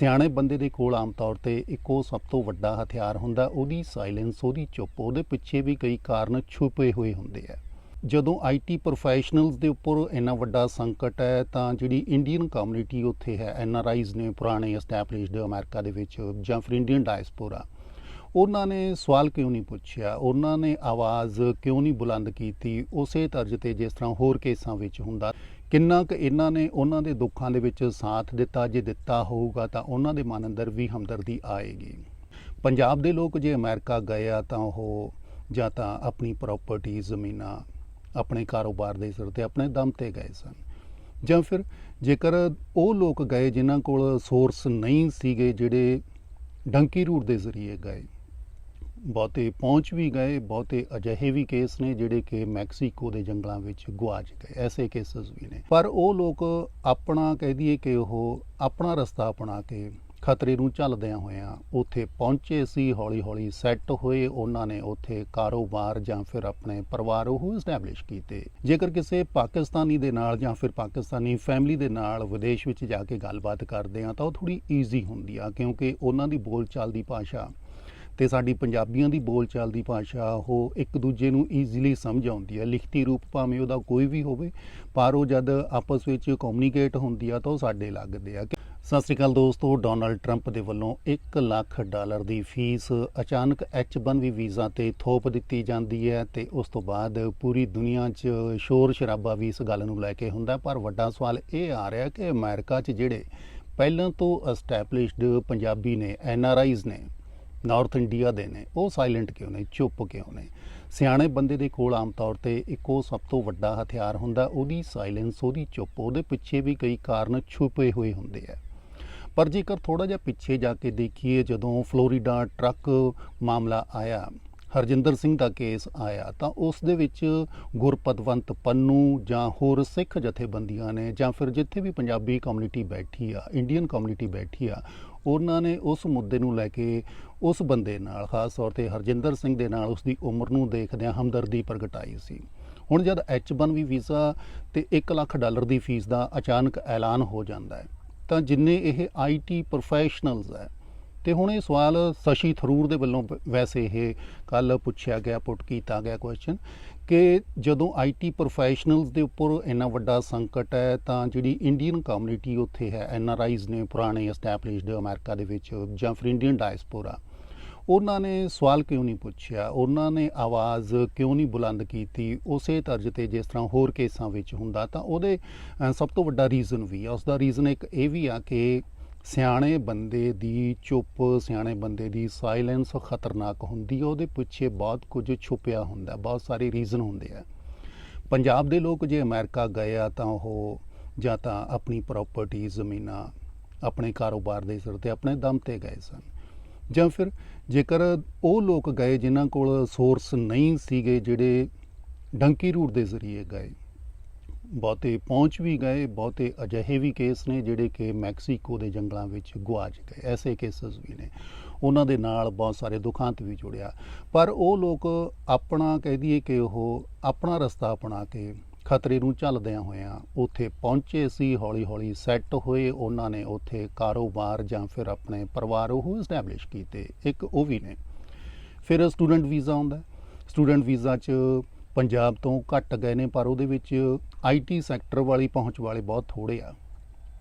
ਸਿਆਣੇ ਬੰਦੇ ਦੇ ਕੋਲ ਆਮ ਤੌਰ ਤੇ ਇੱਕੋ ਸਭ ਤੋਂ ਵੱਡਾ ਹਥਿਆਰ ਹੁੰਦਾ, ਉਹਦੀ ਸਾਇਲੈਂਸ, ਉਹਦੀ ਚੁੱਪ, ਉਹਦੇ ਪਿੱਛੇ ਵੀ ਕਈ ਕਾਰਨ ਛੁਪੇ ਹੋਏ ਹੁੰਦੇ ਆ। ਜਦੋਂ ਆਈਟੀ ਪ੍ਰੋਫੈਸ਼ਨਲਸ ਦੇ ਉੱਪਰ ਇੰਨਾ ਵੱਡਾ ਸੰਕਟ ਹੈ, ਤਾਂ ਜਿਹੜੀ ਇੰਡੀਅਨ ਕਮਿਊਨਿਟੀ ਉੱਥੇ ਹੈ ਐਨਆਰਆਈਜ਼ ਨੇ, ਪੁਰਾਣੇ ਐਸਟੈਬਲਿਸ਼ਡ ਅਮਰੀਕਾ ਦੇ ਵਿੱਚ ਜਾਂ ਫਿਰ ਇੰਡੀਅਨ ਡਾਇਸਪੋਰਾ ਉਹਨਾਂ ਨੇ ਸਵਾਲ ਕਿਉਂ ਨਹੀਂ ਪੁੱਛਿਆ? ਉਹਨਾਂ ਨੇ ਆਵਾਜ਼ ਕਿਉਂ ਨਹੀਂ ਬੁਲੰਦ ਕੀਤੀ? ਉਸੇ ਤਰਜ਼ ਤੇ ਜਿਸ ਤਰ੍ਹਾਂ ਹੋਰ ਕੇਸਾਂ ਵਿੱਚ ਹੁੰਦਾ ਕਿੰਨਾ ਕੁ ਇਹਨਾਂ ਨੇ ਉਹਨਾਂ ਦੇ ਦੁੱਖਾਂ ਦੇ ਵਿੱਚ ਸਾਥ ਦਿੱਤਾ, ਜੇ ਦਿੱਤਾ ਹੋਊਗਾ ਤਾਂ ਉਹਨਾਂ ਦੇ ਮਨ ਅੰਦਰ ਵੀ ਹਮਦਰਦੀ ਆਏਗੀ। ਪੰਜਾਬ ਦੇ ਲੋਕ ਜੇ ਅਮਰੀਕਾ ਗਏ ਆ ਤਾਂ ਉਹ ਜਾਂ ਤਾਂ ਆਪਣੀ ਪ੍ਰਾਪਰਟੀ ਜ਼ਮੀਨਾਂ ਆਪਣੇ ਕਾਰੋਬਾਰ ਦੇ ਸਿਰ ਤੇ ਆਪਣੇ ਦਮ ਤੇ ਗਏ ਸਨ। ਜਾਂ ਫਿਰ ਜੇਕਰ ਉਹ ਲੋਕ ਗਏ ਜਿਨ੍ਹਾਂ ਕੋਲ ਸੋਰਸ ਨਹੀਂ ਸੀਗੇ ਜਿਹੜੇ ਡੰਕੀ ਰੂਟ ਦੇ ਜ਼ਰੀਏ ਗਏ ਬਹੁਤੇ ਪਹੁੰਚ ਵੀ ਗਏ, ਬਹੁਤੇ ਅਜਿਹੇ ਵੀ ਕੇਸ ਨੇ ਜਿਹੜੇ ਕਿ ਮੈਕਸੀਕੋ ਦੇ ਜੰਗਲਾਂ ਵਿੱਚ ਗੁਆਚ ਗਏ। ਐਸੇ ਕੇਸਸ ਵੀ ਨੇ। ਪਰ ਉਹ ਲੋਕ ਆਪਣਾ ਕਹਿ ਦਈਏ ਕਿ ਉਹ ਆਪਣਾ ਰਸਤਾ ਅਪਣਾ ਕੇ ਖਤਰੇ ਨੂੰ ਝੱਲਦਿਆਂ ਹੋਇਆਂ ਉੱਥੇ ਪਹੁੰਚੇ ਸੀ, ਹੌਲੀ-ਹੌਲੀ ਸੈੱਟ ਹੋਏ। ਉਹਨਾਂ ਨੇ ਉੱਥੇ ਕਾਰੋਬਾਰ ਜਾਂ ਫਿਰ ਆਪਣੇ ਪਰਿਵਾਰ ਉਹ ਐਸਟੈਬਲਿਸ਼ ਕੀਤੇ। ਜੇਕਰ ਕਿਸੇ ਪਾਕਿਸਤਾਨੀ ਦੇ ਨਾਲ ਜਾਂ ਫਿਰ ਪਾਕਿਸਤਾਨੀ ਫੈਮਿਲੀ ਦੇ ਨਾਲ ਵਿਦੇਸ਼ ਵਿੱਚ ਜਾ ਕੇ ਗੱਲਬਾਤ ਕਰਦੇ ਆ, ਤਾਂ ਉਹ ਥੋੜੀ ਈਜ਼ੀ ਹੁੰਦੀ ਆ, ਕਿਉਂਕਿ ਉਹਨਾਂ ਦੀ ਬੋਲਚਾਲ ਦੀ ਭਾਸ਼ਾ ਤੇ ਸਾਡੀ ਪੰਜਾਬੀਆਂ ਦੀ ਬੋਲਚਾਲ ਦੀ ਭਾਸ਼ਾ ਉਹ ਇੱਕ ਦੂਜੇ ਨੂੰ ਈਜ਼ੀਲੀ ਸਮਝ ਆਉਂਦੀ ਹੈ। ਲਿਖਤੀ ਰੂਪ ਭਾਵੇਂ ਉਹਦਾ ਕੋਈ ਵੀ ਹੋਵੇ, ਪਰ ਉਹ ਜਦ ਆਪਸ ਵਿੱਚ ਕਮਿਊਨੀਕੇਟ ਹੁੰਦੀ ਆ ਤਾਂ ਉਹ ਸਾਡੇ ਲੱਗਦੇ ਆ। ਸਤਿ ਸ਼੍ਰੀ ਅਕਾਲ ਦੋਸਤੋ ਡੋਨਲਡ ਟਰੰਪ ਦੇ ਵੱਲੋਂ 1 ਲੱਖ ਡਾਲਰ ਦੀ ਫੀਸ ਅਚਾਨਕ H1B ਵੀਜ਼ਾ ਤੇ ਥੋਪ ਦਿੱਤੀ ਜਾਂਦੀ ਹੈ ਤੇ ਉਸ ਤੋਂ ਬਾਅਦ ਪੂਰੀ ਦੁਨੀਆ 'ਚ ਸ਼ੋਰ ਸ਼ਰਾਬਾ ਵੀ ਇਸ ਗੱਲ ਨੂੰ ਲੈ ਕੇ ਹੁੰਦਾ ਪਰ ਵੱਡਾ ਸਵਾਲ ਇਹ ਆ ਰਿਹਾ ਕਿ ਅਮਰੀਕਾ 'ਚ ਜਿਹੜੇ ਪਹਿਲਾਂ ਤੋਂ ਐਸਟੈਬਲਿਸ਼ਡ ਪੰਜਾਬੀ ਨੇ ਐਨਆਰਆਈਜ਼ ਨੇ ਨਾਰਥ ਇੰਡੀਆ ਦੇ ਨੇ। ਉਹ ਸਾਇਲੈਂਟ ਕਿਉਂ ਨੇ? ਚੁੱਪ ਕਿਉਂ ਨੇ? ਸਿਆਣੇ ਬੰਦੇ ਦੇ ਕੋਲ ਆਮ ਤੌਰ ਤੇ ਇੱਕੋ ਸਭ ਤੋਂ ਵੱਡਾ ਹਥਿਆਰ ਹੁੰਦਾ, ਉਹਦੀ ਸਾਇਲੈਂਸ ਉਹਦੀ ਚੁੱਪ, ਉਹਦੇ ਪਿੱਛੇ ਵੀ ਕਈ ਕਾਰਨ ਛੁਪੇ ਹੋਏ ਹੁੰਦੇ ਆ। ਪਰ ਜੇਕਰ ਥੋੜਾ ਜਿਹਾ ਪਿੱਛੇ ਜਾ ਕੇ ਦੇਖੀਏ, ਜਦੋਂ ਫਲੋਰੀਡਾ ਟਰੱਕ ਮਾਮਲਾ ਆਇਆ, ਹਰਜਿੰਦਰ ਸਿੰਘ ਦਾ ਕੇਸ ਆਇਆ, ਤਾਂ ਉਸ ਦੇ ਵਿੱਚ ਗੁਰਪਤਵੰਤ ਪੰਨੂ ਜਾਂ ਹੋਰ ਸਿੱਖ ਜਥੇਬੰਦੀਆਂ ਨੇ ਜਾਂ ਫਿਰ ਜਿੱਥੇ ਵੀ ਪੰਜਾਬੀ ਕਮਿਊਨਿਟੀ ਬੈਠੀ ਆ ਇੰਡੀਅਨ ਕਮਿਊਨਿਟੀ ਬੈਠੀ ਆ ਉਹਨਾਂ ਨੇ ਉਸ ਮੁੱਦੇ ਨੂੰ ਲੈ ਕੇ ਉਸ ਬੰਦੇ ਨਾਲ, ਖਾਸ ਤੌਰ ਤੇ ਹਰਜਿੰਦਰ ਸਿੰਘ ਦੇ ਨਾਲ ਉਸ ਦੀ ਉਮਰ ਨੂੰ ਦੇਖਦਿਆਂ ਹਮਦਰਦੀ ਪ੍ਰਗਟਾਈ ਸੀ। ਹੁਣ ਜਦ H1B ਵੀਜ਼ਾ ਤੇ 1 ਲੱਖ ਡਾਲਰ ਦੀ ਫੀਸ ਦਾ ਅਚਾਨਕ ਐਲਾਨ ਹੋ ਜਾਂਦਾ ਹੈ, ਤਾਂ ਜਿੰਨੇ ਇਹ ਆਈਟੀ ਪ੍ਰੋਫੈਸ਼ਨਲਸ ਹੈ ਤੇ ਹੁਣ ਇਹ ਸਵਾਲ ਸਸ਼ੀ ਥਰੂਰ ਦੇ ਵੱਲੋਂ ਪ- ਵੈਸੇ ਇਹ ਕੱਲ ਪੁੱਛਿਆ ਗਿਆ, ਪੁੱਟ ਕੀਤਾ ਗਿਆ ਕੁਐਸਚਨ ਕਿ ਜਦੋਂ ਆਈਟੀ ਪ੍ਰੋਫੈਸ਼ਨਲਸ ਦੇ ਉੱਪਰ ਇੰਨਾ ਵੱਡਾ ਸੰਕਟ ਹੈ, ਤਾਂ ਜਿਹੜੀ ਇੰਡੀਅਨ ਕਮਿਊਨਿਟੀ ਉੱਥੇ ਹੈ ਐਨਆਰਆਈਜ਼ ਨੇ, ਪੁਰਾਣੇ ਐਸਟੈਬਲਿਸ਼ਡ ਅਮਰੀਕਾ ਦੇ ਵਿੱਚ ਜਾਂ ਫਿਰ ਇੰਡੀਅਨ ਡਾਇਸਪੋਰਾ ਉਹਨਾਂ ਨੇ ਸਵਾਲ ਕਿਉਂ ਨਹੀਂ ਪੁੱਛਿਆ? ਉਹਨਾਂ ਨੇ ਆਵਾਜ਼ ਕਿਉਂ ਨਹੀਂ ਬੁਲੰਦ ਕੀਤੀ? ਉਸੇ ਤਰਜ਼ ਤੇ ਜਿਸ ਤਰ੍ਹਾਂ ਹੋਰ ਕੇਸਾਂ ਵਿੱਚ ਹੁੰਦਾ, ਤਾਂ ਉਹਦੇ ਸਭ ਤੋਂ ਵੱਡਾ ਰੀਜ਼ਨ ਵੀ ਆ। ਉਸ ਦਾ ਰੀਜ਼ਨ ਇੱਕ ਇਹ ਵੀ ਆ ਕਿ ਸਿਆਣੇ ਬੰਦੇ ਦੀ ਚੁੱਪ, ਸਿਆਣੇ ਬੰਦੇ ਦੀ ਸਾਇਲੈਂਸ ਖਤਰਨਾਕ ਹੁੰਦੀ ਹੈ ਉਹਦੇ ਪਿੱਛੇ ਬਹੁਤ ਕੁਝ ਛੁਪਿਆ ਹੁੰਦਾ, ਬਹੁਤ ਸਾਰੇ ਰੀਜ਼ਨ ਹੁੰਦੇ ਆ। ਪੰਜਾਬ ਦੇ ਲੋਕ ਜੇ ਅਮਰੀਕਾ ਗਏ ਆ ਤਾਂ ਉਹ ਜਾਂ ਤਾਂ ਆਪਣੀ ਪ੍ਰਾਪਰਟੀ ਜ਼ਮੀਨਾਂ ਆਪਣੇ ਕਾਰੋਬਾਰ ਦੇ ਸਿਰ ਤੇ ਆਪਣੇ ਦਮ ਤੇ ਗਏ ਸਨ। ਜਾਂ ਫਿਰ ਜੇਕਰ ਉਹ ਲੋਕ ਗਏ ਜਿਨ੍ਹਾਂ ਕੋਲ ਸੋਰਸ ਨਹੀਂ ਸੀਗੇ ਜਿਹੜੇ ਡੰਕੀ ਰੂਟ ਦੇ ਜ਼ਰੀਏ ਗਏ ਬਹੁਤੇ ਪਹੁੰਚ ਵੀ ਗਏ, ਬਹੁਤੇ ਅਜਿਹੇ ਵੀ ਕੇਸ ਨੇ ਜਿਹੜੇ ਕਿ ਮੈਕਸੀਕੋ ਦੇ ਜੰਗਲਾਂ ਵਿੱਚ ਗੁਆਚ ਗਏ। ਐਸੇ ਕੇਸਸ ਵੀ ਨੇ। ਉਹਨਾਂ ਦੇ ਨਾਲ ਬਹੁਤ ਸਾਰੇ ਦੁਖਾਂਤ ਵੀ ਜੁੜਿਆ। ਪਰ ਉਹ ਲੋਕ ਆਪਣਾ ਕਹਿ ਦਈਏ ਕਿ ਉਹ ਆਪਣਾ ਰਸਤਾ ਅਪਣਾ ਕੇ ਖਤਰੇ ਨੂੰ ਝੱਲਦਿਆਂ ਹੋਇਆਂ ਉੱਥੇ ਪਹੁੰਚੇ ਸੀ, ਹੌਲੀ-ਹੌਲੀ ਸੈੱਟ ਹੋਏ। ਉਹਨਾਂ ਨੇ ਉੱਥੇ ਕਾਰੋਬਾਰ ਜਾਂ ਫਿਰ ਆਪਣੇ ਪਰਿਵਾਰ ਉਹ ਐਸਟੈਬਲਿਸ਼ ਕੀਤੇ। ਇੱਕ ਉਹ ਵੀ ਨੇ। ਫਿਰ ਸਟੂਡੈਂਟ ਵੀਜ਼ਾ ਆਉਂਦਾ। ਸਟੂਡੈਂਟ ਵੀਜ਼ਾ 'ਚ ਪੰਜਾਬ ਤੋਂ ਘੱਟ ਗਏ ਨੇ, ਪਰ ਉਹਦੇ ਵਿੱਚ ਆਈਟੀ ਸੈਕਟਰ ਵਾਲੀ ਪਹੁੰਚ ਵਾਲੇ ਬਹੁਤ ਥੋੜੇ ਆ।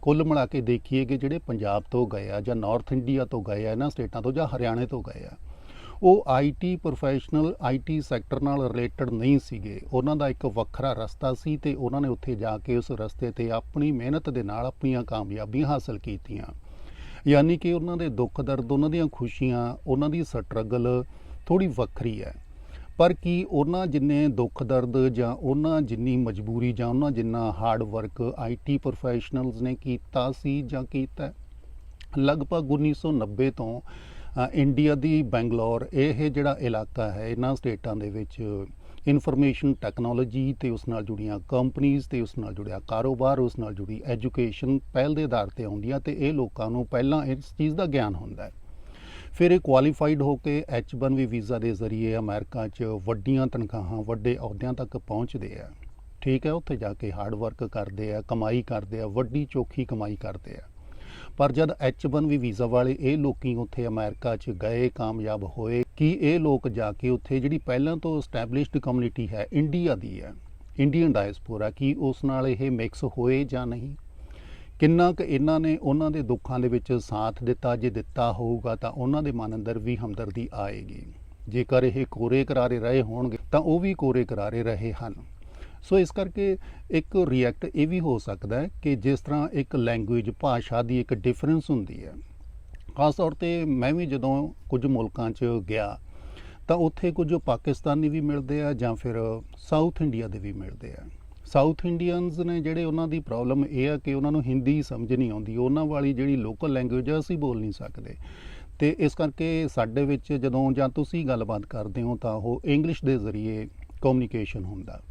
ਕੁੱਲ ਮਿਲਾ ਕੇ ਦੇਖੀਏ ਕਿ ਜਿਹੜੇ ਪੰਜਾਬ ਤੋਂ ਗਏ ਆ ਜਾਂ ਨਾਰਥ ਇੰਡੀਆ ਤੋਂ ਗਏ ਆ, ਇਹਨਾਂ ਸਟੇਟਾਂ ਤੋਂ ਜਾਂ ਹਰਿਆਣੇ ਤੋਂ ਗਏ ਆ, ਉਹ ਆਈਟੀ ਪ੍ਰੋਫੈਸ਼ਨਲ ਆਈਟੀ ਸੈਕਟਰ ਨਾਲ ਰਿਲੇਟਡ ਨਹੀਂ ਸੀਗੇ। ਉਹਨਾਂ ਦਾ ਇੱਕ ਵੱਖਰਾ ਰਸਤਾ ਸੀ ਤੇ ਉਹਨਾਂ ਨੇ ਉੱਥੇ ਜਾ ਕੇ ਉਸ ਰਸਤੇ ਤੇ ਆਪਣੀ ਮਿਹਨਤ ਦੇ ਨਾਲ ਆਪਣੀਆਂ ਕਾਮਯਾਬੀਆਂ ਹਾਸਲ ਕੀਤੀਆਂ। ਯਾਨੀ ਕਿ ਉਹਨਾਂ ਦੇ ਦੁੱਖ ਦਰਦ, ਉਹਨਾਂ ਦੀਆਂ ਖੁਸ਼ੀਆਂ, ਉਹਨਾਂ ਦੀ ਸਟਰਗਲ ਥੋੜੀ ਵੱਖਰੀ ਹੈ। ਪਰ ਕੀ ਉਹਨਾਂ ਜਿੰਨੇ ਦੁੱਖ ਦਰਦ ਜਾਂ ਉਹਨਾਂ ਜਿੰਨੀ ਮਜਬੂਰੀ ਜਾਂ ਉਹਨਾਂ ਜਿੰਨਾ ਹਾਰਡ ਵਰਕ ਆਈਟੀ ਪ੍ਰੋਫੈਸ਼ਨਲਸ ਨੇ ਕੀਤਾ ਸੀ ਜਾਂ ਕੀਤਾ ਹੈ? ਲਗਭਗ 1990 ਤੋਂ ਇੰਡੀਆ ਦੀ ਬੈਂਗਲੌਰ ਇਹ ਜਿਹੜਾ ਇਲਾਕਾ ਹੈ, ਇਹਨਾਂ ਸਟੇਟਾਂ ਦੇ ਵਿੱਚ ਇਨਫੋਰਮੇਸ਼ਨ ਟੈਕਨੋਲੋਜੀ ਤੇ ਉਸ ਨਾਲ ਜੁੜੀਆਂ ਕੰਪਨੀਆਂ ਤੇ ਉਸ ਨਾਲ ਜੁੜਿਆ ਕਾਰੋਬਾਰ, ਉਸ ਨਾਲ ਜੁੜੀ ਐਜੂਕੇਸ਼ਨ ਪਹਿਲ ਦੇ ਆਧਾਰ ਤੇ ਆਉਂਦੀਆਂ ਤੇ ਇਹ ਲੋਕਾਂ ਨੂੰ ਪਹਿਲਾਂ ਇਸ ਚੀਜ਼ ਦਾ ਗਿਆਨ ਹੁੰਦਾ ਹੈ ਫਿਰ ਇਹ ਕੁਆਲੀਫਾਈਡ ਹੋ ਕੇ H1B ਵੀਜ਼ਾ ਦੇ ਜ਼ਰੀਏ ਅਮਰੀਕਾ 'ਚ ਵੱਡੀਆਂ ਤਨਖਾਹਾਂ, ਵੱਡੇ ਅਹੁਦਿਆਂ ਤੱਕ ਪਹੁੰਚਦੇ ਆ। ਠੀਕ ਹੈ, ਉੱਥੇ ਜਾ ਕੇ ਹਾਰਡ ਵਰਕ ਕਰਦੇ ਆ, ਕਮਾਈ ਕਰਦੇ ਆ, ਵੱਡੀ ਚੋਖੀ ਕਮਾਈ ਕਰਦੇ ਆ। ਪਰ ਜਦ H1B ਵੀਜ਼ਾ ਵਾਲੇ ਇਹ ਲੋਕੀ ਉੱਥੇ ਅਮਰੀਕਾ 'ਚ ਗਏ, ਕਾਮਯਾਬ ਹੋਏ, ਕਿ ਇਹ ਲੋਕ ਜਾ ਕੇ ਉੱਥੇ ਜਿਹੜੀ ਪਹਿਲਾਂ ਤੋਂ ਸਟੈਬਲਿਸ਼ਡ ਕਮਿਊਨਿਟੀ ਹੈ ਇੰਡੀਆ ਦੀ ਹੈ ਇੰਡੀਅਨ ਡਾਇਸਪੋਰਾ ਕੀ ਉਸ ਨਾਲ ਇਹ ਮਿਕਸ ਹੋਏ ਜਾਂ ਨਹੀਂ? ਕਿੰਨਾ ਕੁ ਇਹਨਾਂ ਨੇ ਉਹਨਾਂ ਦੇ ਦੁੱਖਾਂ ਦੇ ਵਿੱਚ ਸਾਥ ਦਿੱਤਾ, ਜੇ ਦਿੱਤਾ ਹੋਊਗਾ ਤਾਂ ਉਹਨਾਂ ਦੇ ਮਨ ਅੰਦਰ ਵੀ ਹਮਦਰਦੀ ਆਏਗੀ। ਜੇਕਰ ਇਹ ਕੋਰੇ ਕਰਾਰੇ ਰਹੇ ਹੋਣਗੇ, ਤਾਂ ਉਹ ਵੀ ਕੋਰੇ ਕਰਾਰੇ ਰਹੇ ਹਨ। ਸੋ ਇਸ ਕਰਕੇ ਇੱਕ ਰਿਐਕਟ ਇਹ ਵੀ ਹੋ ਸਕਦਾ ਹੈ ਕਿ ਜਿਸ ਤਰ੍ਹਾਂ ਇੱਕ ਲੈਂਗੁਏਜ ਭਾਸ਼ਾ ਦੀ ਇੱਕ ਡਿਫਰੈਂਸ ਹੁੰਦੀ ਹੈ। ਖਾਸ ਤੌਰ ਤੇ ਮੈਂ ਵੀ ਜਦੋਂ ਕੁਝ ਮੁਲਕਾਂ 'ਚ ਗਿਆ, ਤਾਂ ਉੱਥੇ ਕੁਝ ਪਾਕਿਸਤਾਨੀ ਵੀ ਮਿਲਦੇ ਆ ਜਾਂ ਫਿਰ ਸਾਊਥ ਇੰਡੀਆ ਦੇ ਵੀ ਮਿਲਦੇ ਆ। ਸਾਊਥ ਇੰਡੀਅਨਸ ਨੇ ਜਿਹੜੇ ਉਹਨਾਂ ਦੀ ਪ੍ਰੋਬਲਮ ਇਹ ਆ ਕਿ ਉਹਨਾਂ ਨੂੰ ਹਿੰਦੀ ਸਮਝ ਨਹੀਂ ਆਉਂਦੀ, ਉਹਨਾਂ ਵਾਲੀ ਜਿਹੜੀ ਲੋਕਲ ਲੈਂਗੁਏਜ ਆ, ਅਸੀਂ ਬੋਲ ਨਹੀਂ ਸਕਦੇ। ਤੇ ਇਸ ਕਰਕੇ ਸਾਡੇ ਵਿੱਚ ਜਦੋਂ ਜਾਂ ਤੁਸੀਂ ਗੱਲਬਾਤ ਕਰਦੇ ਹੋ ਤਾਂ ਉਹ ਇੰਗਲਿਸ਼ ਦੇ ਜ਼ਰੀਏ ਕਮਿਊਨੀਕੇਸ਼ਨ ਹੁੰਦਾ।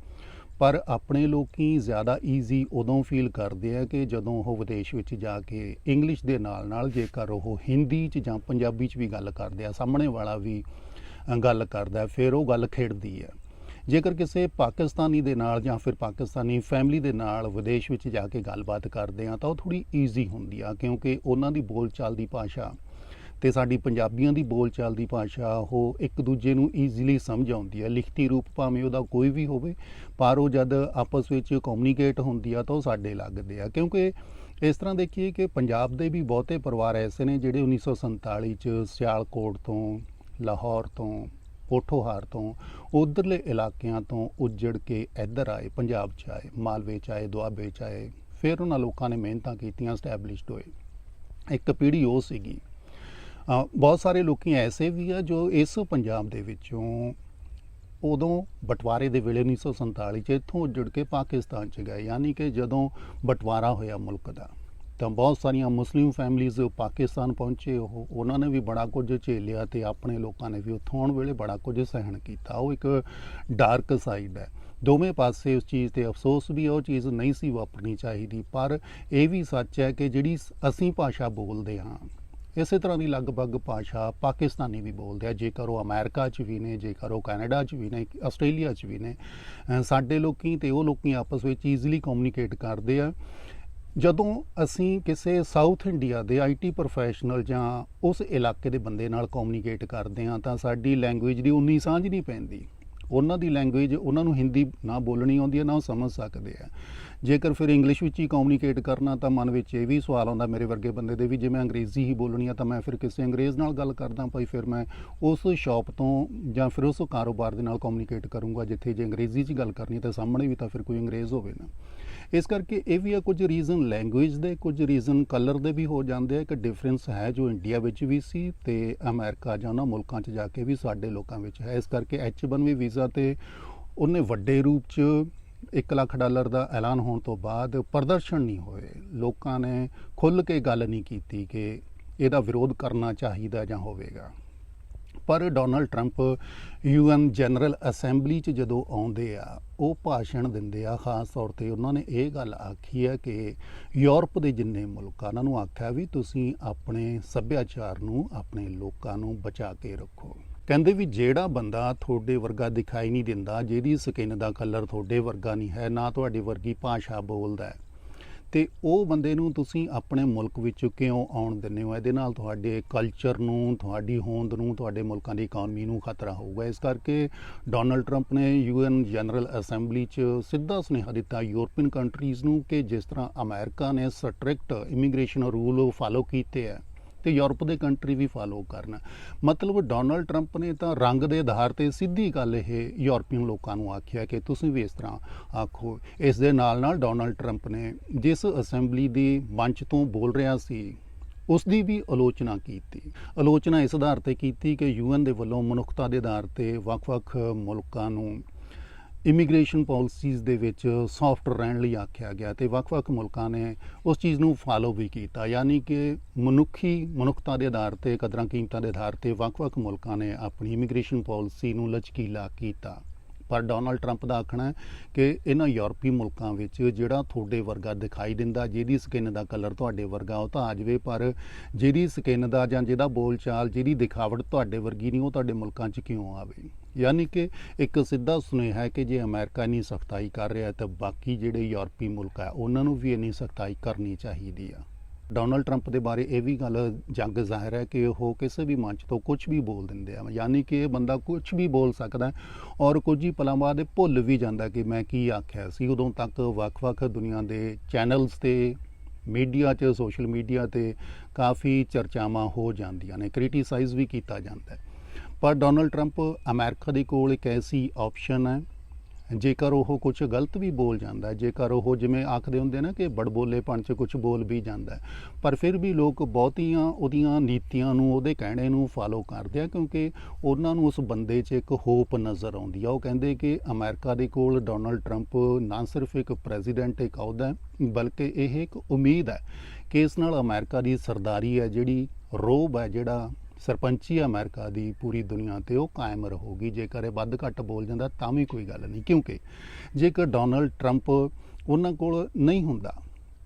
ਪਰ ਆਪਣੇ ਲੋਕੀ ਜ਼ਿਆਦਾ ਈਜ਼ੀ ਉਦੋਂ ਫੀਲ ਕਰਦੇ ਆ ਕਿ ਜਦੋਂ ਉਹ ਵਿਦੇਸ਼ ਵਿੱਚ ਜਾ ਕੇ ਇੰਗਲਿਸ਼ ਦੇ ਨਾਲ ਨਾਲ ਜੇਕਰ ਉਹ ਹਿੰਦੀ 'ਚ ਜਾਂ ਪੰਜਾਬੀ 'ਚ ਵੀ ਗੱਲ ਕਰਦੇ ਆ, ਸਾਹਮਣੇ ਵਾਲਾ ਵੀ ਗੱਲ ਕਰਦਾ, ਫਿਰ ਉਹ ਗੱਲ ਖੇਡਦੀ ਹੈ ਜੇਕਰ ਕਿਸੇ ਪਾਕਿਸਤਾਨੀ ਦੇ ਨਾਲ ਜਾਂ ਫਿਰ ਪਾਕਿਸਤਾਨੀ ਫੈਮਿਲੀ ਦੇ ਨਾਲ ਵਿਦੇਸ਼ ਵਿੱਚ ਜਾ ਕੇ ਗੱਲਬਾਤ ਕਰਦੇ ਆ ਤਾਂ ਉਹ ਥੋੜੀ ਈਜ਼ੀ ਹੁੰਦੀ ਆ, ਕਿਉਂਕਿ ਉਹਨਾਂ ਦੀ ਬੋਲਚਾਲ ਦੀ ਭਾਸ਼ਾ ਤੇ ਸਾਡੀ ਪੰਜਾਬੀਆਂ ਦੀ ਬੋਲਚਾਲ ਦੀ ਭਾਸ਼ਾ ਉਹ ਇੱਕ ਦੂਜੇ ਨੂੰ ਈਜ਼ੀਲੀ ਸਮਝ ਆਉਂਦੀ ਹੈ ਲਿਖਤੀ ਰੂਪ ਭਾਵੇਂ ਉਹਦਾ ਕੋਈ ਵੀ ਹੋਵੇ, ਪਰ ਉਹ ਜਦ ਆਪਸ ਵਿੱਚ ਕਮਿਊਨੀਕੇਟ ਹੁੰਦੀ ਆ, ਤਾਂ ਉਹ ਸਾਡੇ ਲੱਗਦੇ ਆ। ਕਿਉਂਕਿ ਇਸ ਤਰ੍ਹਾਂ ਦੇਖੀਏ ਕਿ ਪੰਜਾਬ ਦੇ ਵੀ ਬਹੁਤੇ ਪਰਿਵਾਰ ਐਸੇ ਨੇ ਜਿਹੜੇ 1947 ਚ ਸਿਆਲਕੋਟ ਤੋਂ, ਲਾਹੌਰ ਤੋਂ ਕੋਠੋਹਾਰ ਤੋਂ ਉਧਰਲੇ ਇਲਾਕਿਆਂ ਤੋਂ ਉੱਜੜ ਕੇ ਇੱਧਰ ਆਏ, ਪੰਜਾਬ ਚ ਆਏ, ਮਾਲਵੇ ਚ ਆਏ, ਦੁਆਬੇ ਚ ਆਏ। ਫਿਰ ਉਹਨਾਂ ਲੋਕਾਂ ਨੇ ਮਿਹਨਤਾਂ ਕੀਤੀਆਂ ਸਟੈਬਲਿਸ਼ਡ ਹੋਏ। ਇੱਕ ਪੀੜ੍ਹੀ ਉਹ ਸੀਗੀ। ਬਹੁਤ ਸਾਰੇ ਲੋਕੀ ਐਸੇ ਵੀ ਆ ਜੋ ਇਸ ਪੰਜਾਬ ਦੇ ਵਿੱਚੋਂ ਉਦੋਂ ਬਟਵਾਰੇ ਦੇ ਵੇਲੇ 1947 ਚ ਇੱਥੋਂ ਉੱਜੜ ਕੇ ਪਾਕਿਸਤਾਨ ਚ ਗਏ, ਯਾਨੀ ਕਿ ਜਦੋਂ ਬਟਵਾਰਾ ਹੋਇਆ ਮੁਲਕ ਦਾ। ਤਾਂ ਬਹੁਤ ਸਾਰੀਆਂ ਮੁਸਲਿਮ ਫੈਮਲੀਜ਼ ਪਾਕਿਸਤਾਨ ਪਹੁੰਚੇ ਉਹ ਉਹਨਾਂ ਨੇ ਵੀ ਬੜਾ ਕੁਝ ਝੇਲਿਆ ਤੇ ਆਪਣੇ ਲੋਕਾਂ ਨੇ ਵੀ ਉੱਥੋਂ ਆਉਣ ਵੇਲੇ ਬੜਾ ਕੁਝ ਸਹਿਣ ਕੀਤਾ। ਉਹ ਇੱਕ ਡਾਰਕ ਸਾਈਡ ਹੈ। ਦੋਵੇਂ ਪਾਸੇ ਉਸ ਚੀਜ਼ ਤੇ ਅਫਸੋਸ ਵੀ ਹੈ, ਉਹ ਚੀਜ਼ ਨਹੀਂ ਸੀ ਵਾਪਰਨੀ ਚਾਹੀਦੀ ਪਰ ਇਹ ਵੀ ਸੱਚ ਹੈ ਕਿ ਜਿਹੜੀ ਅਸੀਂ ਭਾਸ਼ਾ ਬੋਲਦੇ ਹਾਂ ਇਸੇ ਤਰ੍ਹਾਂ ਦੀ ਲਗਭਗ ਭਾਸ਼ਾ ਪਾਕਿਸਤਾਨੀ ਵੀ ਬੋਲਦੇ ਆ। ਜੇਕਰ ਉਹ ਅਮਰੀਕਾ 'ਚ ਵੀ ਨੇ ਜੇਕਰ ਉਹ ਕੈਨੇਡਾ 'ਚ ਵੀ ਨੇ ਆਸਟ੍ਰੇਲੀਆ 'ਚ ਵੀ ਨੇ ਸਾਡੇ ਲੋਕੀ ਤੇ ਉਹ ਲੋਕੀ ਆਪਸ ਵਿੱਚ ਈਜ਼ੀਲੀ ਕਮਿਊਨੀਕੇਟ ਕਰਦੇ ਆ। ਜਦੋਂ ਅਸੀਂ ਕਿਸੇ ਸਾਊਥ ਇੰਡੀਆ ਦੇ ਆਈਟੀ ਪ੍ਰੋਫੈਸ਼ਨਲ ਜਾਂ ਉਸ ਇਲਾਕੇ ਦੇ ਬੰਦੇ ਨਾਲ ਕਮਿਊਨੀਕੇਟ ਕਰਦੇ ਹਾਂ, ਤਾਂ ਸਾਡੀ ਲੈਂਗੁਏਜ ਦੀ ਉਨੀ ਸਾਂਝ ਨਹੀਂ ਪੈਂਦੀ। ਉਹਨਾਂ ਦੀ ਲੈਂਗੁਏਜ ਉਹਨਾਂ ਨੂੰ ਹਿੰਦੀ ਨਾ ਬੋਲਣੀ ਆਉਂਦੀ ਹੈ, ਨਾ ਉਹ ਸਮਝ ਸਕਦੇ ਆ। ਜੇਕਰ ਫਿਰ ਇੰਗਲਿਸ਼ ਵਿੱਚ ਹੀ ਕਮਿਊਨੀਕੇਟ ਕਰਨਾ, ਤਾਂ ਮਨ ਵਿੱਚ ਇਹ ਵੀ ਸਵਾਲ ਆਉਂਦਾ ਮੇਰੇ ਵਰਗੇ ਬੰਦੇ ਦੇ ਵੀ, ਜੇ ਮੈਂ ਅੰਗਰੇਜ਼ੀ ਹੀ ਬੋਲਣੀ ਆ, ਤਾਂ ਮੈਂ ਫਿਰ ਕਿਸੇ ਅੰਗਰੇਜ਼ ਨਾਲ ਗੱਲ ਕਰਦਾ ਭਾਈ, ਫਿਰ ਮੈਂ ਉਸ ਸ਼ਾਪ ਤੋਂ ਜਾਂ ਫਿਰ ਉਸ ਕਾਰੋਬਾਰ ਦੇ ਨਾਲ ਕਮਿਊਨੀਕੇਟ ਕਰੂੰਗਾ, ਜਿੱਥੇ ਜੇ ਅੰਗਰੇਜ਼ੀ 'ਚ ਗੱਲ ਕਰਨੀ ਹੈ ਤਾਂ ਸਾਹਮਣੇ ਵੀ ਤਾਂ ਫਿਰ ਕੋਈ ਅੰਗਰੇਜ਼ ਹੋਵੇ ਨਾ। ਇਸ ਕਰਕੇ ਇਹ ਵੀ ਆ, ਕੁਝ ਰੀਜ਼ਨ ਲੈਂਗੁਏਜ ਦੇ, ਕੁਝ ਰੀਜ਼ਨ ਕਲਰ ਦੇ ਵੀ ਹੋ ਜਾਂਦੇ ਆ, ਇੱਕ ਡਿਫਰੈਂਸ ਹੈ ਜੋ ਇੰਡੀਆ ਵਿੱਚ ਵੀ ਸੀ ਤੇ ਅਮਰੀਕਾ ਜਾਂ ਉਹਨਾਂ ਮੁਲਕਾਂ 'ਚ ਜਾ ਕੇ ਵੀ ਸਾਡੇ ਲੋਕਾਂ ਵਿੱਚ ਹੈ। ਇਸ ਕਰਕੇ H1B ਵੀਜ਼ਾ ਤੇ ਉਹਨੇ ਵੱਡੇ ਰੂਪ 'ਚ 1 ਲੱਖ ਡਾਲਰ ਦਾ ਐਲਾਨ ਹੋਣ ਤੋਂ ਬਾਅਦ ਪ੍ਰਦਰਸ਼ਨ ਨਹੀਂ ਹੋਏ। ਲੋਕਾਂ ਨੇ ਖੁੱਲ੍ਹ ਕੇ ਗੱਲ ਨਹੀਂ ਕੀਤੀ ਕਿ ਇਹਦਾ ਵਿਰੋਧ ਕਰਨਾ ਚਾਹੀਦਾ ਜਾਂ ਹੋਵੇਗਾ। ਪਰ Donald Trump UN general assembly 'ਚ ਜਦੋਂ ਆਉਂਦੇ ਆ, ਉਹ ਭਾਸ਼ਣ ਦਿੰਦੇ ਆ, ਖਾਸ ਤੌਰ ਤੇ ਉਹਨਾਂ ਨੇ ਇਹ ਗੱਲ ਆਖੀ ਹੈ ਕਿ ਯੂਰਪ ਦੇ ਜਿੰਨੇ ਮੁਲਕ ਆ, ਉਹਨਾਂ ਨੂੰ ਆਖਿਆ ਵੀ ਤੁਸੀਂ ਆਪਣੇ ਸੱਭਿਆਚਾਰ ਨੂੰ, ਆਪਣੇ ਲੋਕਾਂ ਨੂੰ ਬਚਾ ਕੇ ਰੱਖੋ। ਕਹਿੰਦੇ ਵੀ ਜਿਹੜਾ ਬੰਦਾ ਤੁਹਾਡੇ ਵਰਗਾ ਦਿਖਾਈ ਨਹੀਂ ਦਿੰਦਾ, ਜਿਹਦੀ ਸਕਿਨ ਦਾ ਕਲਰ ਤੁਹਾਡੇ ਵਰਗਾ ਨਹੀਂ ਹੈ, ਨਾ ਤੁਹਾਡੀ ਵਰਗੀ ਭਾਸ਼ਾ ਬੋਲਦਾ ਹੈ, ਤੇ ਉਹ ਬੰਦੇ ਨੂੰ ਤੁਸੀਂ ਆਪਣੇ ਮੁਲਕ ਵਿੱਚ ਕਿਉਂ ਆਉਣ ਦਿੰਦੇ ਹੋ? ਇਹਦੇ ਨਾਲ ਤੁਹਾਡੇ ਕਲਚਰ ਨੂੰ, ਤੁਹਾਡੀ ਹੋਂਦ ਨੂੰ, ਤੁਹਾਡੇ ਮੁਲਕਾਂ ਦੀ ਇਕਨੋਮੀ ਨੂੰ ਖਤਰਾ ਹੋਊਗਾ। ਇਸ ਕਰਕੇ ਡੋਨਲਡ ਟਰੰਪ ਨੇ ਯੂਐਨ ਜਨਰਲ ਅਸੈਂਬਲੀ 'ਚ ਸਿੱਧਾ ਸੁਨੇਹਾ ਦਿੱਤਾ ਯੂਰਪੀਅਨ ਕੰਟਰੀਜ਼ ਨੂੰ ਕਿ ਜਿਸ ਤਰ੍ਹਾਂ ਅਮਰੀਕਾ ਨੇ ਸਟ੍ਰਿਕਟ ਇਮੀਗ੍ਰੇਸ਼ਨ ਰੂਲ ਫਾਲੋ ਕੀਤੇ ਆ ਤੇ ਯੂਰਪ ਦੇ ਕੰਟਰੀ ਵੀ ਫਾਲੋ ਕਰਨ। ਮਤਲਬ ਡੋਨਲਡ ਟਰੰਪ ਨੇ ਤਾਂ ਰੰਗ ਦੇ ਆਧਾਰ ਤੇ ਸਿੱਧੀ ਗੱਲ ਇਹ ਯੂਰਪੀਅਨ ਲੋਕਾਂ ਨੂੰ ਆਖਿਆ ਕਿ ਤੁਸੀਂ ਵੀ ਇਸ ਤਰ੍ਹਾਂ ਆਖੋ। ਇਸ ਦੇ ਨਾਲ ਨਾਲ ਡੋਨਲਡ ਟਰੰਪ ਨੇ ਜਿਸ ਅਸੈਂਬਲੀ ਦੀ ਮੰਚ ਤੋਂ ਬੋਲ ਰਿਹਾ ਸੀ ਉਸ ਦੀ ਵੀ ਆਲੋਚਨਾ ਕੀਤੀ। ਆਲੋਚਨਾ ਇਸ ਆਧਾਰ ਤੇ ਕੀਤੀ ਕਿ ਯੂਐਨ ਦੇ ਵੱਲੋਂ ਮਨੁੱਖਤਾ ਦੇ ਆਧਾਰ ਤੇ ਵੱਖ-ਵੱਖ ਮੁਲਕਾਂ ਨੂੰ ਇਮੀਗ੍ਰੇਸ਼ਨ ਪਾਲਿਸੀਜ਼ ਦੇ ਵਿੱਚ ਸੌਫਟ ਰਹਿਣ ਲਈ ਆਖਿਆ ਗਿਆ ਤੇ ਵੱਖ-ਵੱਖ ਮੁਲਕਾਂ ਨੇ ਉਸ ਚੀਜ਼ ਨੂੰ ਫਾਲੋ ਵੀ ਕੀਤਾ। ਯਾਨੀ ਕਿ ਮਨੁੱਖੀ, ਮਨੁੱਖਤਾ ਦੇ ਆਧਾਰ ਤੇ ਕਦਰਾਂ ਕੀਮਤਾਂ ਦੇ ਆਧਾਰ ਤੇ ਵੱਖ-ਵੱਖ ਮੁਲਕਾਂ ਨੇ ਆਪਣੀ ਇਮੀਗ੍ਰੇਸ਼ਨ ਪਾਲਿਸੀ ਨੂੰ ਲਚਕੀਲਾ ਕੀਤਾ। ਪਰ ਡੋਨਲਡ ਟਰੰਪ ਦਾ ਆਖਣਾ ਹੈ ਕਿ ਇਹਨਾਂ ਯੂਰਪੀ ਮੁਲਕਾਂ ਵਿੱਚ ਜਿਹੜਾ ਤੁਹਾਡੇ ਵਰਗਾ ਦਿਖਾਈ ਦਿੰਦਾ, ਜਿਹਦੀ ਸਕਿਨ ਦਾ ਕਲਰ ਤੁਹਾਡੇ ਵਰਗਾ, ਉਹ ਤਾਂ ਆ ਜਾਵੇ, ਪਰ ਜਿਹਦੀ ਸਕਿਨ ਦਾ ਜਾਂ ਜਿਹਦਾ ਬੋਲਚਾਲ, ਜਿਹਦੀ ਦਿਖਾਵਟ ਤੁਹਾਡੇ ਵਰਗੀ ਨਹੀਂ, ਉਹ ਤੁਹਾਡੇ ਮੁਲਕਾਂ 'ਚ ਕਿਉਂ ਆਵੇ? ਯਾਨੀ ਕਿ ਇੱਕ ਸਿੱਧਾ ਸੁਨੇਹਾ ਹੈ ਕਿ ਜੇ ਅਮਰੀਕਾ ਇੰਨੀ ਸਖਤਾਈ ਕਰ ਰਿਹਾ ਤਾਂ ਬਾਕੀ ਜਿਹੜੇ ਯੂਰਪੀ ਮੁਲਕ ਆ ਉਹਨਾਂ ਨੂੰ ਵੀ ਇੰਨੀ ਸਖਤਾਈ ਕਰਨੀ ਚਾਹੀਦੀ ਆ। ਡੋਨਲਡ ਟਰੰਪ ਦੇ ਬਾਰੇ ਇਹ ਵੀ ਗੱਲ ਜੰਗ ਜ਼ਾਹਿਰ ਹੈ ਕਿ ਉਹ ਕਿਸੇ ਵੀ ਮੰਚ ਤੋਂ ਕੁਝ ਵੀ ਬੋਲ ਦਿੰਦੇ ਆ। ਯਾਨੀ ਕਿ ਇਹ ਬੰਦਾ ਕੁਝ ਵੀ ਬੋਲ ਸਕਦਾ ਔਰ ਕੁਝ ਹੀ ਪਲਾਂ ਬਾਅਦ ਭੁੱਲ ਵੀ ਜਾਂਦਾ ਕਿ ਮੈਂ ਕੀ ਆਖਿਆ ਸੀ। ਉਦੋਂ ਤੱਕ ਵੱਖ-ਵੱਖ ਦੁਨੀਆ ਦੇ ਚੈਨਲਸ ਤੇ, ਮੀਡੀਆ 'ਚ, ਸੋਸ਼ਲ ਮੀਡੀਆ ਤੇ ਕਾਫੀ ਚਰਚਾਵਾਂ ਹੋ ਜਾਂਦੀਆਂ ਨੇ, ਕ੍ਰਿਟਿਸਾਈਜ਼ ਵੀ ਕੀਤਾ ਜਾਂਦਾ ਹੈ। ਪਰ ਡੋਨਲਡ ਟਰੰਪ ਅਮਰੀਕਾ ਦੇ ਕੋਲ ਇੱਕ ਐਸੀ ਆਪਸ਼ਨ ਹੈ ਜੇਕਰ ਉਹ ਕੁਝ ਗਲਤ ਵੀ ਬੋਲ ਜਾਂਦਾ ਜੇਕਰ ਉਹ ਜਿਵੇਂ ਆਖਦੇ ਹੁੰਦੇ ਨਾ ਕਿ ਬੜਬੋਲੇਪਣ 'ਚ ਕੁਝ ਬੋਲ ਵੀ ਜਾਂਦਾ ਪਰ ਫਿਰ ਵੀ ਲੋਕ ਬਹੁਤੀਆਂ ਉਹਦੀਆਂ ਨੀਤੀਆਂ ਨੂੰ, ਉਹਦੇ ਕਹਿਣੇ ਨੂੰ ਫਾਲੋ ਕਰਦੇ ਆ ਕਿਉਂਕਿ ਉਹਨਾਂ ਨੂੰ ਉਸ ਬੰਦੇ 'ਚ ਇੱਕ ਹੋਪ ਨਜ਼ਰ ਆਉਂਦੀ ਆ। ਉਹ ਕਹਿੰਦੇ ਕਿ ਅਮਰੀਕਾ ਦੇ ਕੋਲ ਡੋਨਲਡ ਟਰੰਪ ਨਾ ਸਿਰਫ ਇੱਕ ਪ੍ਰੈਜ਼ੀਡੈਂਟ ਇੱਕ ਅਹੁਦਾ ਬਲਕਿ ਇਹ ਇੱਕ ਉਮੀਦ ਹੈ ਕਿ ਇਸ ਨਾਲ ਅਮਰੀਕਾ ਦੀ ਸਰਦਾਰੀ ਹੈ, ਜਿਹੜੀ ਰੋਬ ਹੈ, ਜਿਹੜਾ ਸਰਪੰਚੀ ਅਮਰੀਕਾ ਦੀ ਪੂਰੀ ਦੁਨੀਆ ਤੇ ਉਹ ਕਾਇਮ ਰਹੂਗੀ। ਜੇਕਰ ਇਹ ਵੱਧ ਘੱਟ ਬੋਲ ਜਾਂਦਾ ਤਾਂ ਵੀ ਕੋਈ ਗੱਲ ਨਹੀਂ, ਕਿਉਂਕਿ ਜੇਕਰ ਡੋਨਲਡ ਟਰੰਪ ਉਹਨਾਂ ਕੋਲ ਨਹੀਂ ਹੁੰਦਾ,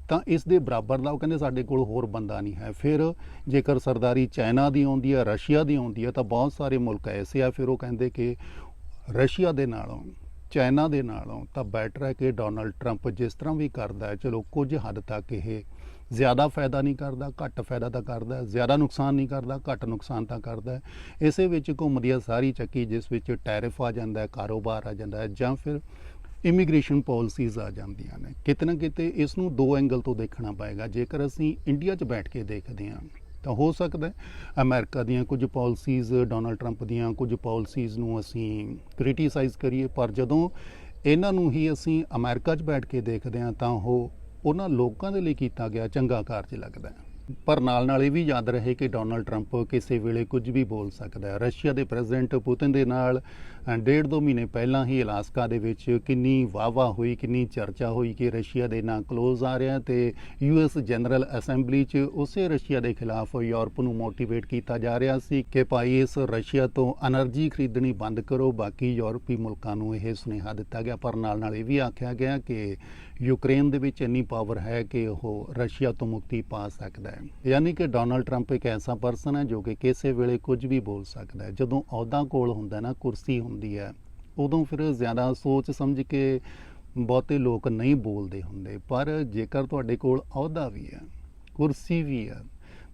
ਤਾਂ ਇਸ ਦੇ ਬਰਾਬਰ ਦਾ ਉਹ ਕਹਿੰਦੇ ਸਾਡੇ ਕੋਲ ਹੋਰ ਬੰਦਾ ਨਹੀਂ ਹੈ। ਫਿਰ ਜੇਕਰ ਸਰਦਾਰੀ ਚਾਈਨਾ ਦੀ ਆਉਂਦੀ ਹੈ, ਰਸ਼ੀਆ ਦੀ ਆਉਂਦੀ ਹੈ, ਤਾਂ ਬਹੁਤ ਸਾਰੇ ਮੁਲਕ ਐਸੇ ਆ। ਫਿਰ ਉਹ ਕਹਿੰਦੇ ਕਿ ਰਸ਼ੀਆ ਦੇ ਨਾਲੋਂ, ਚਾਈਨਾ ਦੇ ਨਾਲੋਂ ਤਾਂ ਬੈਟਰ ਹੈ ਕਿ ਡੋਨਲਡ ਟਰੰਪ ਜਿਸ ਤਰ੍ਹਾਂ ਵੀ ਕਰਦਾ ਹੈ। ਚਲੋ ਕੁਝ ਹੱਦ ਤੱਕ ਇਹ ਜ਼ਿਆਦਾ ਫਾਇਦਾ ਨਹੀਂ ਕਰਦਾ ਘੱਟ ਫਾਇਦਾ ਤਾਂ ਕਰਦਾ ਹੈ, ਜ਼ਿਆਦਾ ਨੁਕਸਾਨ ਨਹੀਂ ਕਰਦਾ ਘੱਟ ਨੁਕਸਾਨ ਤਾਂ ਕਰਦਾ ਹੈ। ਇਸੇ ਵਿੱਚ ਘੁੰਮਦੀ ਆ ਸਾਰੀ ਚੱਕੀ ਜਿਸ ਵਿੱਚ ਟੈਰਿਫ ਆ ਜਾਂਦਾ ਹੈ ਕਾਰੋਬਾਰ ਆ ਜਾਂਦਾ ਹੈ ਜਾਂ ਫਿਰ ਇਮੀਗ੍ਰੇਸ਼ਨ ਪਾਲਿਸੀਜ਼ ਆ ਜਾਂਦੀਆਂ ਨੇ ਕਿਤੇ ਨਾ ਕਿਤੇ ਇਸ ਨੂੰ ਦੋ ਐਂਗਲ ਤੋਂ ਦੇਖਣਾ ਪਏਗਾ ਜੇਕਰ ਅਸੀਂ ਇੰਡੀਆ 'ਚ ਬੈਠ ਕੇ ਦੇਖਦੇ ਹਾਂ ਤਾਂ ਹੋ ਸਕਦਾ ਹੈ ਅਮਰੀਕਾ ਦੀਆਂ ਕੁਝ ਪਾਲਿਸੀਜ਼ ਡੋਨਲਡ ਟਰੰਪ ਦੀਆਂ ਕੁਝ ਪਾਲਿਸੀਜ਼ ਨੂੰ ਅਸੀਂ ਕ੍ਰਿਟਿਸਾਈਜ਼ ਕਰੀਏ ਪਰ ਜਦੋਂ ਇਹਨਾਂ ਨੂੰ ਹੀ ਅਸੀਂ ਅਮਰੀਕਾ 'ਚ ਬੈਠ ਕੇ ਦੇਖਦੇ ਹਾਂ ਤਾਂ ਉਹ ਉਹਨਾਂ ਲੋਕਾਂ ਦੇ ਲਈ ਕੀਤਾ ਗਿਆ ਚੰਗਾ ਕਾਰਜ ਲੱਗਦਾ ਹੈ। ਪਰ ਨਾਲ ਨਾਲ ਇਹ ਵੀ ਯਾਦ ਰਹੇ ਕਿ ਡੋਨਲਡ ਟਰੰਪ ਕਿਸੇ ਵੇਲੇ ਕੁਝ ਵੀ ਬੋਲ ਸਕਦਾ ਹੈ। ਰਸ਼ੀਆ ਦੇ ਪ੍ਰੈਜ਼ੀਡੈਂਟ ਪੁਤਿਨ ਦੇ ਨਾਲ ਡੇਢ ਦੋ ਮਹੀਨੇ ਪਹਿਲਾਂ ਹੀ ਅਲਾਸਕਾ ਦੇ ਵਿੱਚ ਕਿੰਨੀ ਵਾਵਾ ਹੋਈ, ਕਿੰਨੀ ਚਰਚਾ ਹੋਈ ਕਿ ਰਸ਼ੀਆ ਦੇ ਨਾਲ ক্লোਜ਼ ਆ ਰਿਹਾ ਤੇ ਯੂਐਸ ਜਨਰਲ ਅਸੈਂਬਲੀ 'ਚ ਉਸੇ ਰਸ਼ੀਆ ਦੇ ਖਿਲਾਫ ਯੂਰਪ ਨੂੰ ਮੋਟੀਵੇਟ ਕੀਤਾ ਜਾ ਰਿਹਾ ਸੀ ਕਿ ਭਾਈ ਇਸ ਰਸ਼ੀਆ ਤੋਂ એનર્ਜੀ ਖਰੀਦਣੀ ਬੰਦ ਕਰੋ, ਬਾਕੀ ਯੂਰਪੀ ਮੁਲਕਾਂ ਨੂੰ ਇਹ ਸੁਨੇਹਾ ਦਿੱਤਾ ਗਿਆ। ਪਰ ਨਾਲ ਨਾਲ ਇਹ ਵੀ ਆਖਿਆ ਗਿਆ ਕਿ ਯੂਕਰੇਨ ਦੇ ਵਿੱਚ ਇੰਨੀ ਪਾਵਰ ਹੈ ਕਿ ਉਹ ਰਸ਼ੀਆ ਤੋਂ ਮੁਕਤੀ ਪਾ ਸਕਦਾ ਹੈ। ਯਾਨੀ ਕਿ ਡੋਨਲਡ ਟਰੰਪ ਇੱਕ ਐਸਾ ਪਰਸਨ ਹੈ ਜੋ ਕਿ ਕਿਸੇ ਵੇਲੇ ਕੁਝ ਵੀ ਬੋਲ ਸਕਦਾ ਹੈ। ਜਦੋਂ ਅਹੁਦਾ ਕੋਲ ਹੁੰਦਾ ਨਾ, ਕੁਰਸੀ ਹੁੰਦੀ ਹੈ। ਉਦੋਂ ਫਿਰ ਜ਼ਿਆਦਾ ਸੋਚ ਸਮਝ ਕੇ ਬਹੁਤੇ ਲੋਕ ਨਹੀਂ ਬੋਲਦੇ ਹੁੰਦੇ, ਪਰ ਜੇਕਰ ਤੁਹਾਡੇ ਕੋਲ ਅਹੁਦਾ ਵੀ ਹੈ, ਕੁਰਸੀ ਵੀ ਹੈ,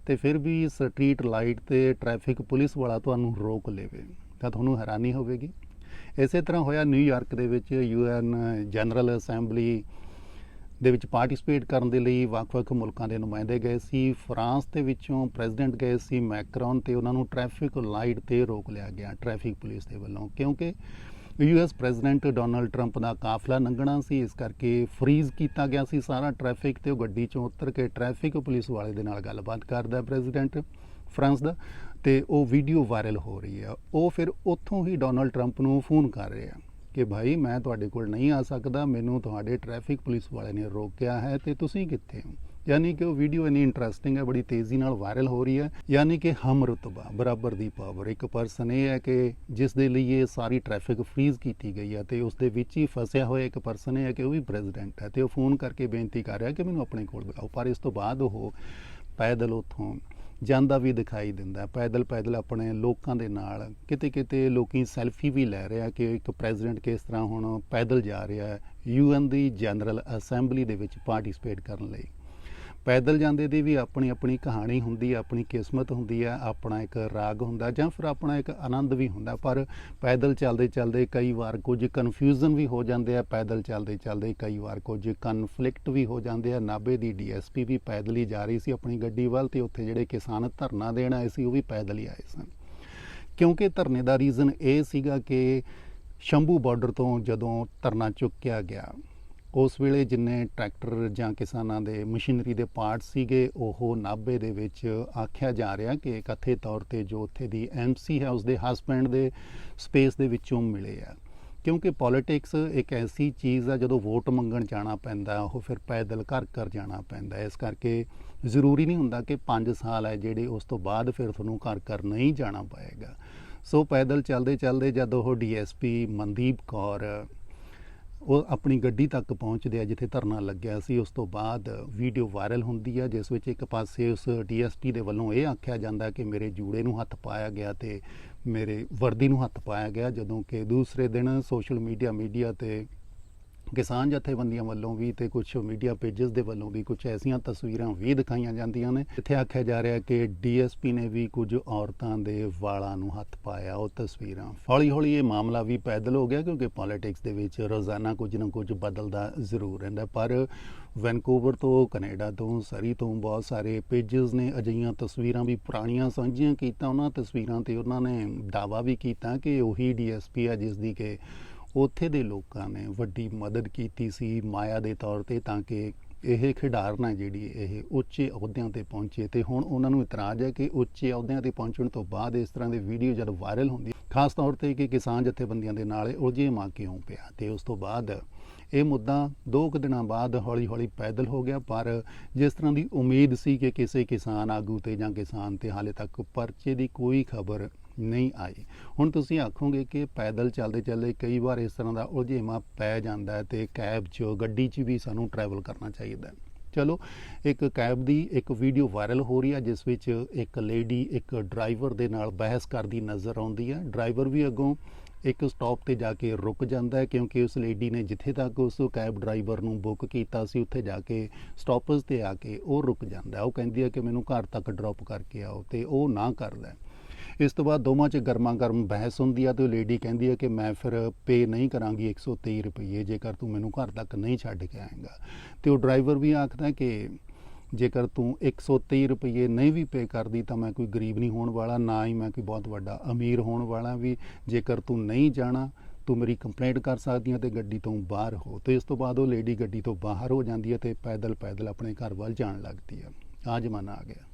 ਤੇ ਫਿਰ ਵੀ ਸਟਰੀਟ ਲਾਈਟ ਤੇ ਟ੍ਰੈਫਿਕ ਪੁਲਿਸ ਵਾਲਾ ਤੁਹਾਨੂੰ ਰੋਕ ਲੇਵੇ, ਤਾਂ ਤੁਹਾਨੂੰ ਹੈਰਾਨੀ ਹੋਵੇਗੀ। ਇਸੇ ਤਰ੍ਹਾਂ ਹੋਇਆ ਨਿਊਯਾਰਕ ਦੇ ਵਿੱਚ ਯੂਐਨ ਜਨਰਲ ਅਸੈਂਬਲੀ ਦੇ ਵਿੱਚ ਪਾਰਟਿਸਿਪੇਟ ਕਰਨ ਦੇ ਲਈ ਵੱਖ-ਵੱਖ ਮੁਲਕਾਂ ਦੇ ਨੁਮਾਇੰਦੇ ਗਏ ਸੀ। ਫਰਾਂਸ ਦੇ ਵਿੱਚੋਂ ਪ੍ਰੈਜ਼ੀਡੈਂਟ ਗਏ ਸੀ ਮੈਕਰੋਨ ਤੇ ਉਹਨਾਂ ਨੂੰ ਟ੍ਰੈਫਿਕ ਲਾਈਟ ਤੇ ਰੋਕ ਲਿਆ ਗਿਆ ਟ੍ਰੈਫਿਕ ਪੁਲਿਸ ਦੇ ਵੱਲੋਂ, ਕਿਉਂਕਿ ਯੂਐਸ ਪ੍ਰੈਜ਼ੀਡੈਂਟ ਡੋਨਲਡ ਟਰੰਪ ਦਾ ਕਾਫਲਾ ਲੰਘਣਾ ਸੀ, ਇਸ ਕਰਕੇ ਫਰੀਜ਼ ਕੀਤਾ ਗਿਆ ਸੀ ਸਾਰਾ ਟ੍ਰੈਫਿਕ ਤੇ ਉਹ ਗੱਡੀ ਚੋਂ ਉਤਰ ਕੇ ਟ੍ਰੈਫਿਕ ਪੁਲਿਸ ਵਾਲੇ ਦੇ ਨਾਲ ਗੱਲਬਾਤ ਕਰਦਾ ਪ੍ਰੈਜ਼ੀਡੈਂਟ ਫਰਾਂਸ ਦਾ, ਤੇ ਉਹ ਵੀਡੀਓ ਵਾਇਰਲ ਹੋ ਰਹੀ ਹੈ। ਉਹ ਫਿਰ ਉੱਥੋਂ ਹੀ ਡੋਨਲਡ ਟਰੰਪ ਨੂੰ ਫੋਨ ਕਰ ਰਿਹਾ ਕਿ ਭਾਈ ਮੈਂ ਤੁਹਾਡੇ ਕੋਲ ਨਹੀਂ ਆ ਸਕਦਾ, ਮੈਨੂੰ ਤੁਹਾਡੇ ਟ੍ਰੈਫਿਕ ਪੁਲਿਸ ਵਾਲੇ ਨੇ ਰੋਕਿਆ ਹੈ ਤੇ ਤੁਸੀਂ ਕਿੱਥੇ ਹੋ? ਯਾਨੀ ਕਿ ਉਹ ਵੀਡੀਓ ਇੰਨੀ ਇੰਟਰਸਟਿੰਗ ਹੈ, ਬੜੀ ਤੇਜ਼ੀ ਨਾਲ ਵਾਇਰਲ ਹੋ ਰਹੀ ਹੈ। ਯਾਨੀ ਕਿ ਹਮ ਰਤਬਾ, ਬਰਾਬਰ ਦੀ ਪਾਵਰ ਇੱਕ ਪਰਸਨ ਇਹ ਹੈ ਕਿ ਜਿਸ ਦੇ ਲਈ ਇਹ ਸਾਰੀ ਟ੍ਰੈਫਿਕ ਫ੍ਰੀਜ਼ ਕੀਤੀ ਗਈ ਹੈ ਤੇ ਉਸ ਦੇ ਵਿੱਚ ਹੀ ਫਸਿਆ ਹੋਇਆ ਇੱਕ ਪਰਸਨ ਇਹ ਹੈ ਕਿ ਉਹ ਵੀ ਪ੍ਰੈਜ਼ੀਡੈਂਟ ਹੈ ਤੇ ਉਹ ਫੋਨ ਕਰਕੇ ਬੇਨਤੀ ਕਰ ਰਿਹਾ ਕਿ ਮੈਨੂੰ ਆਪਣੇ ਕੋਲ ਬੁਲਾਓ। ਪਰ ਇਸ ਤੋਂ ਬਾਅਦ ਉਹ ਪੈਦਲ ਉੱਥੋਂ ਜਾਂਦਾ ਵੀ ਦਿਖਾਈ ਦਿੰਦਾ, ਪੈਦਲ ਪੈਦਲ ਆਪਣੇ ਲੋਕਾਂ ਦੇ ਨਾਲ, ਕਿਤੇ ਕਿਤੇ ਲੋਕੀ ਸੈਲਫੀ ਵੀ ਲੈ ਰਿਹਾ ਕਿ ਇੱਕ ਪ੍ਰੈਜ਼ੀਡੈਂਟ ਕਿਸ ਤਰ੍ਹਾਂ ਹੁਣ ਪੈਦਲ ਜਾ ਰਿਹਾ ਹੈ ਯੂਐਨ ਦੀ ਜਨਰਲ ਅਸੈਂਬਲੀ ਦੇ ਵਿੱਚ ਪਾਰਟਿਸਿਪੇਟ ਕਰਨ ਲਈ। ਪੈਦਲ ਜਾਂਦੇ ਦੀ ਵੀ ਆਪਣੀ ਆਪਣੀ ਕਹਾਣੀ ਹੁੰਦੀ ਹੈ ਆਪਣੀ ਕਿਸਮਤ ਹੁੰਦੀ ਹੈ ਆਪਣਾ ਇੱਕ ਰਾਗ ਹੁੰਦਾ ਜਾਂ ਫਿਰ ਆਪਣਾ ਇੱਕ ਆਨੰਦ ਵੀ ਹੁੰਦਾ, ਪਰ ਪੈਦਲ ਚੱਲਦੇ ਚੱਲਦੇ ਕਈ ਵਾਰ ਕੁਝ ਕਨਫਿਊਜ਼ਨ ਵੀ ਹੋ ਜਾਂਦੇ ਆ, ਪੈਦਲ ਚੱਲਦੇ ਚੱਲਦੇ ਕਈ ਵਾਰ ਕੁਝ ਕਨਫਲਿਕਟ ਵੀ ਹੋ ਜਾਂਦੇ ਆ। ਨਾਬੇ ਦੀ ਡੀਐਸਪੀ ਵੀ ਪੈਦਲ ਹੀ ਜਾ ਰਹੀ ਸੀ ਆਪਣੀ ਗੱਡੀ ਵੱਲ ਤੇ ਉੱਥੇ ਜਿਹੜੇ ਕਿਸਾਨ ਧਰਨਾ ਦੇਣ ਆਏ ਸੀ, ਉਹ ਵੀ ਪੈਦਲ ਹੀ ਆਏ ਸਨ। ਕਿਉਂਕਿ ਧਰਨੇ ਦਾ ਰੀਜ਼ਨ ਇਹ ਸੀਗਾ ਕਿ ਸ਼ੰਭੂ ਬਾਰਡਰ ਤੋਂ ਜਦੋਂ ਧਰਨਾ ਚੁੱਕਿਆ ਗਿਆ ਉਸ ਵੇਲੇ ਜਿੰਨੇ ਟਰੈਕਟਰ ਜਾਂ ਕਿਸਾਨਾਂ ਦੇ ਮਸ਼ੀਨਰੀ ਦੇ ਪਾਰਟ ਸੀਗੇ, ਉਹ ਨਾਭੇ ਦੇ ਵਿੱਚ ਆਖਿਆ ਜਾ ਰਿਹਾ ਕਿ ਕਥੇ ਤੌਰ ਤੇ ਜੋ ਉੱਥੇ ਦੀ ਐਮਸੀ ਹੈ, ਉਸਦੇ ਹਸਬੈਂਡ ਦੇ ਸਪੇਸ ਦੇ ਵਿੱਚੋਂ ਮਿਲੇ ਆ। ਕਿਉਂਕਿ ਪੋਲਿਟਿਕਸ ਇੱਕ ਐਸੀ ਚੀਜ਼ ਆ, ਜਦੋਂ ਵੋਟ ਮੰਗਣ ਜਾਣਾ ਪੈਂਦਾ, ਉਹ ਫਿਰ ਪੈਦਲ ਘਰ ਘਰ ਜਾਣਾ ਪੈਂਦਾ ਇਸ ਕਰਕੇ ਜ਼ਰੂਰੀ ਨਹੀਂ ਹੁੰਦਾ ਕਿ 5 ਸਾਲ ਹੈ ਜਿਹੜੇ ਉਸ ਤੋਂ ਬਾਅਦ ਫਿਰ ਤੁਹਾਨੂੰ ਘਰ ਘਰ ਨਹੀਂ ਜਾਣਾ ਪਏਗਾ। ਸੋ ਪੈਦਲ ਚੱਲਦੇ ਚੱਲਦੇ ਜਦ ਉਹ ਡੀਐਸਪੀ ਮਨਦੀਪ ਕੌਰ ਉਹ ਆਪਣੀ ਗੱਡੀ ਤੱਕ ਪਹੁੰਚਦੇ ਆ ਜਿੱਥੇ ਧਰਨਾ ਲੱਗਿਆ ਸੀ। ਉਸ ਤੋਂ ਬਾਅਦ ਵੀਡੀਓ ਵਾਇਰਲ ਹੁੰਦੀ ਹੈ ਜਿਸ ਵਿੱਚ ਇੱਕ ਪਾਸੇ ਉਸ ਡੀਐਸਪੀ ਦੇ ਵੱਲੋਂ ਇਹ ਆਖਿਆ ਜਾਂਦਾ ਕਿ ਮੇਰੇ ਜੂੜੇ ਨੂੰ ਹੱਥ ਪਾਇਆ ਗਿਆ ਤੇ ਮੇਰੇ ਵਰਦੀ ਨੂੰ ਹੱਥ ਪਾਇਆ ਗਿਆ, ਜਦੋਂ ਕਿ ਦੂਸਰੇ ਦਿਨ ਸੋਸ਼ਲ ਮੀਡੀਆ ਮੀਡੀਆ ਤੇ ਕਿਸਾਨ ਜਥੇਬੰਦੀਆਂ ਵੱਲੋਂ ਵੀ ਤੇ ਕੁਝ ਮੀਡੀਆ ਪੇजेस ਦੇ ਵੱਲੋਂ ਵੀ ਕੁਝ ਐਸੀਆਂ ਤਸਵੀਰਾਂ ਵੀ ਦਿਖਾਈਆਂ ਜਾਂਦੀਆਂ ਨੇ। ਇੱਥੇ ਆਖਿਆ ਜਾ ਰਿਹਾ ਕਿ ਡੀਐਸਪੀ ਨੇ ਵੀ ਕੁਝ ਔਰਤਾਂ ਦੇ ਵਾਲਾਂ ਨੂੰ ਹੱਥ ਪਾਇਆ। ਉਹ ਤਸਵੀਰਾਂ ਹੌਲੀ-ਹੌਲੀ ਇਹ ਮਾਮਲਾ ਵੀ ਪੈਦਲ ਹੋ ਗਿਆ ਕਿਉਂਕਿ ਪੋਲਿਟਿਕਸ ਦੇ ਵਿੱਚ ਰੋਜ਼ਾਨਾ ਕੁਝ ਨਾ ਕੁਝ ਬਦਲਦਾ ਜ਼ਰੂਰ ਰਹਿੰਦਾ ਪਰ ਵੈਨਕੂਵਰ ਤੋਂ ਕੈਨੇਡਾ ਤੋਂ, ਸਰੀ ਤੋਂ ਬਹੁਤ ਸਾਰੇ ਪੇजेस ਨੇ। ਅਜਿਹੀਆਂ ਤਸਵੀਰਾਂ ਵੀ ਪੁਰਾਣੀਆਂ ਸਾਂਝੀਆਂ ਕੀਤਾ ਉਹਨਾਂ ਤਸਵੀਰਾਂ ਤੇ ਉਹਨਾਂ ਨੇ ਦਾਵਾ ਵੀ ਕੀਤਾ ਕਿ ਉਹੀ ਡੀਐਸਪੀ ਹੈ ਜਿਸ ਦੀ ਕਿ ਉੱਥੇ ਦੇ ਲੋਕਾਂ ਨੇ ਵੱਡੀ ਮਦਦ ਕੀਤੀ ਸੀ ਮਾਇਆ ਦੇ ਤੌਰ ਤੇ ਤਾਂ ਕਿ ਇਹ ਖਿਡਾਰਨ ਹੈ ਜਿਹੜੀ ਇਹ ਉੱਚੇ ਅਹੁਦਿਆਂ ਤੇ ਪਹੁੰਚੇ ਤੇ ਹੁਣ ਉਹਨਾਂ ਨੂੰ ਇਤਰਾਜ਼ ਹੈ ਕਿ ਉੱਚੇ ਅਹੁਦਿਆਂ ਤੇ ਪਹੁੰਚਣ ਤੋਂ ਬਾਅਦ ਇਸ ਤਰ੍ਹਾਂ ਦੇ ਵੀਡੀਓ ਜਦ ਵਾਇਰਲ ਹੁੰਦੀ ਖਾਸ ਤੌਰ ਤੇ ਕਿ ਕਿਸਾਨ ਜਥੇਬੰਦੀਆਂ ਦੇ ਨਾਲ ਉਲਝੇ ਮਾ ਕਿਉਂ ਪਿਆ ਤੇ ਉਸ ਤੋਂ ਬਾਅਦ ਇਹ ਮੁੱਦਾ ਦੋ ਕੁ ਦਿਨਾਂ ਬਾਅਦ ਹੌਲੀ-ਹੌਲੀ ਪੈਦਲ ਹੋ ਗਿਆ, ਪਰ ਜਿਸ ਤਰ੍ਹਾਂ ਦੀ ਉਮੀਦ ਸੀ ਕਿ ਕਿਸੇ ਕਿਸਾਨ ਆਗੂ ਤੇ ਜਾਂ ਕਿਸਾਨ ਤੇ ਹਾਲੇ ਤੱਕ ਪਰਚੇ ਦੀ ਕੋਈ ਖਬਰ ਨਹੀਂ ਆਈ। ਹੁਣ ਤੁਸੀਂ ਆਖੋਗੇ ਕਿ ਪੈਦਲ ਚੱਲਦੇ ਚੱਲਦੇ ਕਈ ਵਾਰ ਇਸ ਤਰ੍ਹਾਂ ਦਾ ਉਲਝੇਵਾਂ ਪੈ ਜਾਂਦਾ ਹੈ ਤੇ ਕੈਬ 'ਚ, ਗੱਡੀ 'ਚ ਵੀ ਸਾਨੂੰ ਟਰੈਵਲ ਕਰਨਾ ਚਾਹੀਦਾ ਚਲੋ, ਇੱਕ ਕੈਬ ਦੀ ਇੱਕ ਵੀਡੀਓ ਵਾਇਰਲ ਹੋ ਰਹੀ ਹੈ, ਜਿਸ ਵਿੱਚ ਇੱਕ ਲੇਡੀ ਇੱਕ ਡਰਾਈਵਰ ਦੇ ਨਾਲ ਬਹਿਸ ਕਰਦੀ ਨਜ਼ਰ ਆਉਂਦੀ ਹੈ। ਡਰਾਈਵਰ ਵੀ ਅੱਗੋਂ ਇੱਕ ਸਟਾਪ ਤੇ ਜਾ ਕੇ ਰੁਕ ਜਾਂਦਾ ਹੈ, ਕਿਉਂਕਿ ਉਸ ਲੇਡੀ ਨੇ ਜਿੱਥੇ ਤੱਕ ਉਸ ਕੈਬ ਡਰਾਈਵਰ ਨੂੰ ਬੁੱਕ ਕੀਤਾ ਸੀ, ਉੱਥੇ ਜਾ ਕੇ ਸਟਾਪਸ ਤੇ ਆ ਕੇ ਉਹ ਰੁਕ ਜਾਂਦਾ ਉਹ ਕਹਿੰਦੀ ਹੈ ਕਿ ਮੈਨੂੰ ਘਰ ਤੱਕ ਡ੍ਰੌਪ ਕਰਕੇ ਆਓ ਤੇ ਉਹ ਨਾ ਕਰਦਾ ਇਸ ਤੋਂ ਬਾਅਦ ਦੋਵਾਂ 'ਚ ਗਰਮਾ ਗਰਮ ਬਹਿਸ ਹੁੰਦੀ ਆ ਤੇ ਉਹ ਲੇਡੀ ਕਹਿੰਦੀ ਆ ਕਿ ਮੈਂ ਫਿਰ ਪੇ ਨਹੀਂ ਕਰਾਂਗੀ 123 ਰੁਪਏ ਜੇਕਰ ਤੂੰ ਮੈਨੂੰ ਘਰ ਤੱਕ ਨਹੀਂ ਛੱਡ ਕੇ ਆਏਗਾ। ਤੇ ਉਹ ਡਰਾਈਵਰ ਵੀ ਆਖਦਾ ਕਿ ਜੇਕਰ ਤੂੰ 123 ਰੁਪਏ ਨਹੀਂ ਵੀ ਪੇ ਕਰਦੀ ਤਾਂ ਮੈਂ ਕੋਈ ਗਰੀਬ ਨਹੀਂ ਹੋਣ ਵਾਲਾ, ਨਾ ਹੀ ਮੈਂ ਕੋਈ ਬਹੁਤ ਵੱਡਾ ਅਮੀਰ ਹੋਣ ਵਾਲਾ ਵੀ। ਜੇਕਰ ਤੂੰ ਨਹੀਂ ਜਾਣਾ, ਤੂੰ ਮੇਰੀ ਕੰਪਲੇਂਟ ਕਰ ਸਕਦੀ ਹੈ ਤੇ ਗੱਡੀ ਤੋਂ ਬਾਹਰ ਹੋ। ਤੇ ਇਸ ਤੋਂ ਬਾਅਦ ਉਹ ਲੇਡੀ ਗੱਡੀ ਤੋਂ ਬਾਹਰ ਹੋ ਜਾਂਦੀ ਹੈ ਤੇ ਪੈਦਲ ਪੈਦਲ ਆਪਣੇ ਘਰ ਵੱਲ ਜਾਣ ਲੱਗਦੀ ਹੈ ਆ ਜ਼ਮਾਨਾ ਆ ਗਿਆ।